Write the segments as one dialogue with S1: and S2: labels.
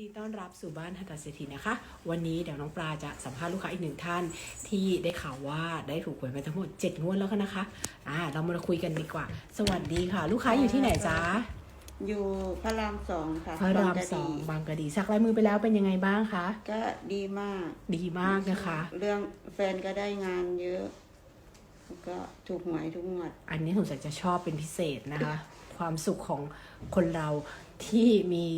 S1: ดีต้อนรับสู่บ้านหัตถเศรษฐีนะคะ วันนี้เดี๋ยวน้องปลาจะสัมภาษณ์ลูกค้าอีกหนึ่งท่าน ที่ได้ข่าวว่าได้ถูกหวยมาทั้งหมด7งวดแล้วกันนะคะอ่าเรามาคุยกันดีกว่า สวัสดีค่ะ ลูกค้าอยู่ที่ไหนจ๊ะ
S2: อยู่พระรามสองค่ะ
S1: พระราม
S2: บงกะ
S1: ส
S2: ดี
S1: องบางกะดีสักลายมือไปแล้วเป็นยังไงบ้างคะ
S2: ก็ดีมาก
S1: ดีมากนะคะ
S2: เรื่องแฟนก็ได้งานเยอะแล้วก็ถูกหวยทุกงวด
S1: อันนี้สงสัยจะชอบเป็นพิเศษนะคะ ความสุขของคนเราที่มี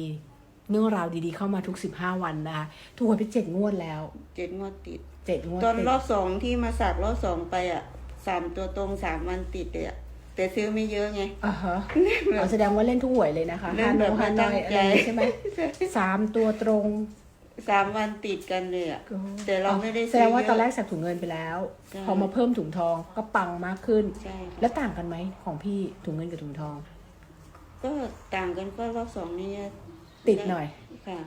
S1: เรื่องราวดีๆเข้ามาทุก 15 วันนะคะถูกหวยไปเจ็ดงวดแล้ว
S2: เจ็ดงวดติด
S1: เจ็ดงวด
S2: ตอน
S1: ติด
S2: รอบสองที่มาสักรอบสองไปอะสามตัวตรงสามวันติดเลยอะแต่ซื้อไม่เยอะไง
S1: อ่าฮะอ๋อแสดงว่าเล่นทุกหวยเลยนะคะ
S2: เล่นแบบ
S1: ฮานอย
S2: ไม่ตั้ง
S1: อะไร
S2: ใจ
S1: อย่างงี้ใช่ไหมสามตัวตรง
S2: สามวันติดกันเลยอะแต่เราไม่ได้
S1: แสดงว่า
S2: ซื้อเยอะ
S1: ตอนแรกสักถุงเงินไปแล้ว
S2: ใช่
S1: พอมาเพิ่มถุงทองก็ปังมากขึ้น
S2: ใช่ค่ะ
S1: แล้วต่างกันไหมของพี่ถุงเงินกับถุงทอง
S2: ก็ต่างกันก็รอบสองนี่
S1: ติดหน่อย
S2: ค่ะ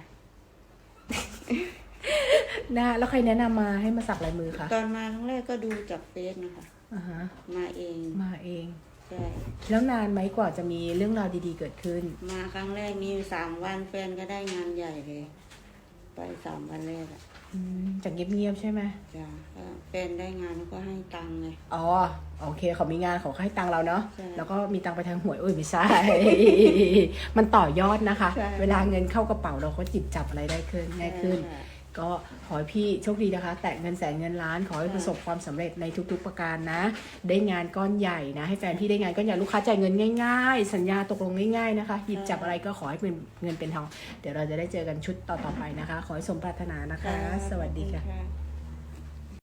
S1: นะแล้วใครแนะนำมาให้มาสักลายมือคะ
S2: ตอนมาครั้งแรกก็ดูจากเฟซนะคะ
S1: อ่าฮะ
S2: มาเอง
S1: มาเอง
S2: ใช่
S1: แล้วนานไหมกว่าจะมีเรื่องราวดีๆเกิดขึ้น
S2: มาครั้งแรกนี่สามวันแฟนก็ได้งานใหญ่เลย ไปสามวันแรกอะ
S1: อืมจากเงียบๆใช่ไหม
S2: จ้ะ ก็แฟนได้งานก็ให้ตังค์ไง
S1: อ๋อโอเคเขามีงานเขาก็ให้ตังค์เราเนาะ
S2: ใช่
S1: แล้วก็มีตังค์ไปทางหวยเอ้ยไม่ใช่ มันต่อยอดนะคะ
S2: ใช่
S1: เวลาเงินเข้ากระเป๋าเราก็จิบจับอะไรได้ขึ้นง่ายขึ้น
S2: ใช่ค่ะ
S1: ก็ขอให้พี่โชคดีนะคะ แตะเงินแสนเงินล้าน ขอให้ประสบความสำเร็จในทุกๆประการนะ ได้งานก้อนใหญ่นะ ให้แฟนพี่ได้งานก้อนใหญ่ลูกค้าจ่ายเงินง่าย ๆ สัญญาตกลงง่าย ๆนะคะ หยิบจับอะไรก็ขอให้เป็นเงินเป็นทอง เดี๋ยวเราจะได้เจอกันชุดต่อๆไปนะคะ ขอให้สมปรารถนานะคะ สวัสดีค่ะ
S2: ขอบณ